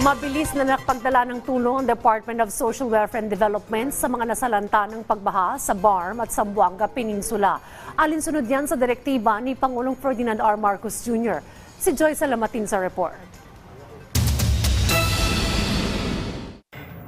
Mabilis na nakapagdala ng tulong ang Department of Social Welfare and Development sa mga nasalanta ng pagbaha sa Barm at Zamboanga Peninsula. Alinsunod yan sa direktiba ni Pangulong Ferdinand R. Marcos Jr. Si Joy Salamatin sa report.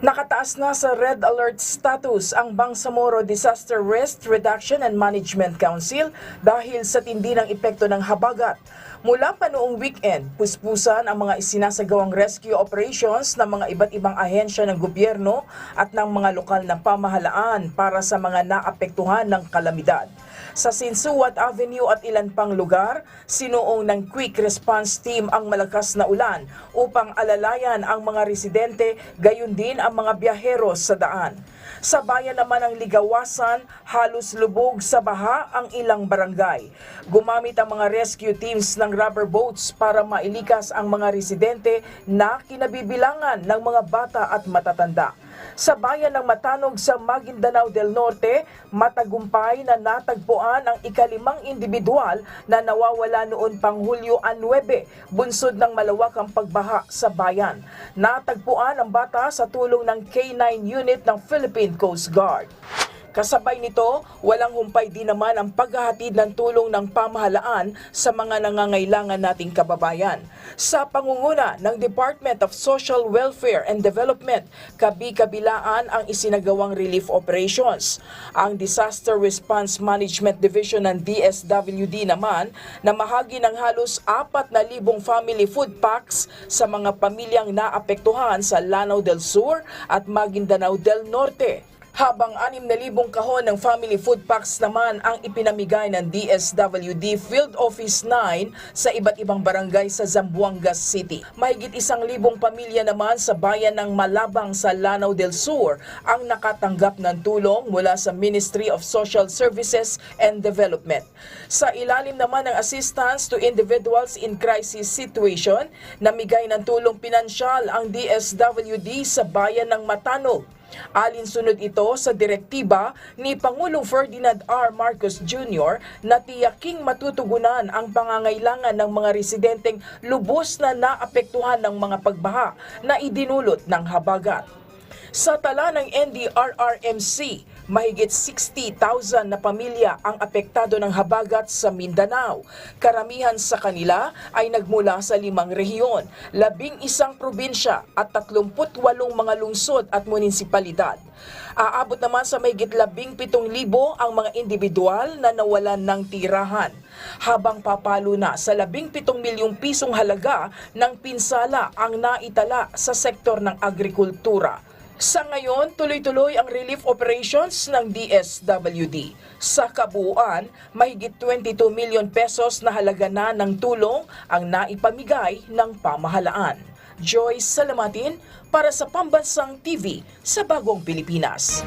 Nakataas na sa red alert status ang Bangsamoro Disaster Risk Reduction and Management Council dahil sa tindi ng epekto ng habagat. Mula pa noong weekend, puspusan ang mga isinasagawang rescue operations ng mga iba't ibang ahensya ng gobyerno at ng mga lokal na pamahalaan para sa mga naapektuhan ng kalamidad. Sa Sinsuat Avenue at ilan pang lugar, sinuong ng Quick Response Team ang malakas na ulan upang alalayan ang mga residente gayon din ang mga biyahero sa daan. Sa bayan naman ng Ligawasan, halos lubog sa baha ang ilang barangay. Gumamit ang mga rescue teams ng rubber boats para mailikas ang mga residente na kinabibilangan ng mga bata at matatanda. Sa bayan ng Matanog sa Maguindanao del Norte, matagumpay na natagpuan ang ikalimang individual na nawawala noon pang Hulyo 9, bunsod ng malawakang pagbaha sa bayan. Natagpuan ang bata sa tulong ng K9 unit ng Philippine Coast Guard. Kasabay nito, walang humpay din naman ang paghahatid ng tulong ng pamahalaan sa mga nangangailangan nating kababayan. Sa pangunguna ng Department of Social Welfare and Development, kabi-kabilaan ang isinagawang relief operations. Ang Disaster Response Management Division ng DSWD naman na mahagi ng halos 4,000 family food packs sa mga pamilyang naapektuhan sa Lanao del Sur at Maguindanao del Norte habang 6,000 kahon ng family food packs naman ang ipinamigay ng DSWD Field Office 9 sa iba't ibang barangay sa Zamboanga City. Mahigit isang libong pamilya naman sa bayan ng Malabang sa Lanao del Sur ang nakatanggap ng tulong mula sa Ministry of Social Services and Development. Sa ilalim naman ng assistance to individuals in crisis situation, namigay ng tulong pinansyal ang DSWD sa bayan ng Matanog. Alinsunod ito sa direktiba ni Pangulong Ferdinand R. Marcos Jr. na tiyaking matutugunan ang pangangailangan ng mga residenteng lubos na naapektuhan ng mga pagbaha na idinulot ng habagat. Sa tala ng NDRRMC, mahigit 60,000 na pamilya ang apektado ng habagat sa Mindanao. Karamihan sa kanila ay nagmula sa limang rehiyon, labing isang probinsya at 38 mga lungsod at munisipalidad. Aabot naman sa mahigit labing pitong libo ang mga individual na nawalan ng tirahan, habang papalo na sa labing pitong milyong pisong halaga ng pinsala ang naitala sa sektor ng agrikultura. Sa ngayon, tuloy-tuloy ang relief operations ng DSWD. Sa kabuuan, mahigit 22 million pesos na halaga na ng tulong ang naipamigay ng pamahalaan. Joyce Salamatin para sa Pambansang TV sa Bagong Pilipinas.